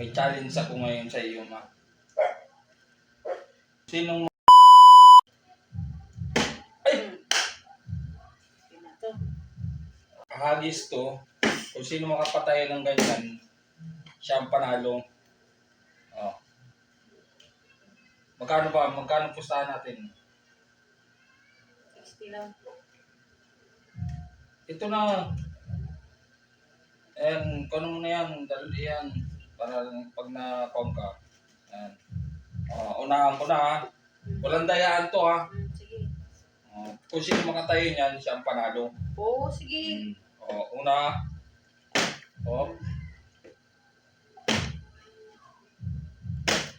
May challenge ako ngayon sa iyo, ma. Sinong Ay! Hagis to? Kung sino makapatay ng ganyan, siya ang panalo. Oh. Magkano ba? Magkano pustahan natin? 60 lang. Ito na. Ayan, kuno mo na yan. Dali yan. Para pag na-com ka. Ayan. Oh, unahan ko na ha. Walang dayaan to ha. Hmm, sige. Oh, kung sino makatayo niyan, siya ang panalo. Oo, sige. Oh, una. Oh.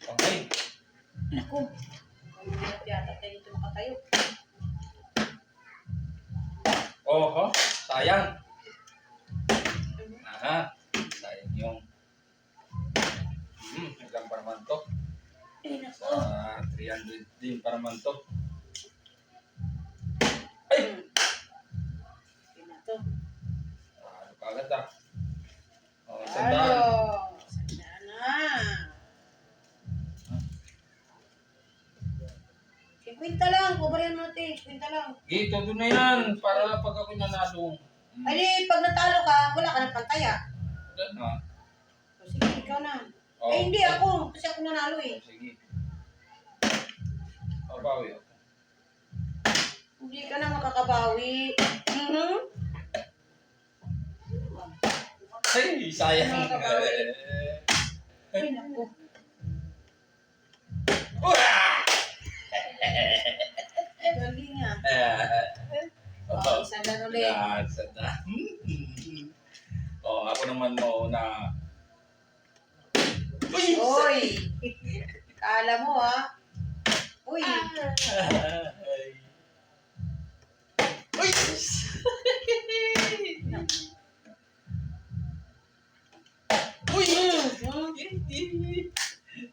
Okay. Naku. Ang hirap yata tayo dito makatayo. Oh, ho. Sayang. Aha. Sayang yung Hmm, ilang pa naman to? Ay. Sa 300 din pa naman to. Hmm. Yun na to. Ano kagad ah. Oh, sandaan. Sandaan na. Eh, kwinta lang. Kubayan mo natin. Kwinta lang. Gito, doon na yan. Para pag ako nanalo. Hmm. Ay, di, pag natalo ka, wala ka ng pantaya. Doon na. O, sige, ikaw na. Oh, eh, hindi ako. Kasi ako nanalo eh. Oh, sige. Oh, bawi ako. Hindi ka na makakabawi. Mhm. Ay, sayang. Mga kabawi. Eh. Ay, naku. Uah! Galing ah. Eh. O, Oh, isa lang ulit. yan, sada. Oh, ako naman mo na Kala mo ah. Uy! Uy! Uy!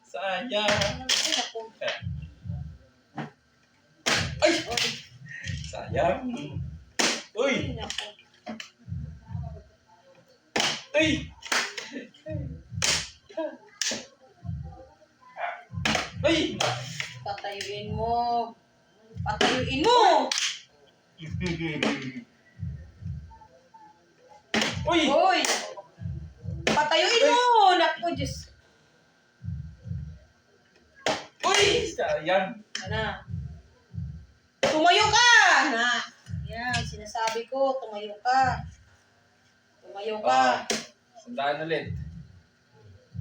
Sayang. Ay. Ay! Uy! Sayang. Uy! Ay! Patayuin mo. Patayuin mo! Uy! Uy! Patayuin mo! Naku, Diyos. Uy! Sayang. Ano? Tumayo ka! Na. Yan, sinasabi ko, tumayo ka. Tumayo ka. Ah, sandaan ulit.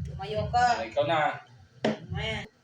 Tumayo ka. Ah, ikaw na. Ayan.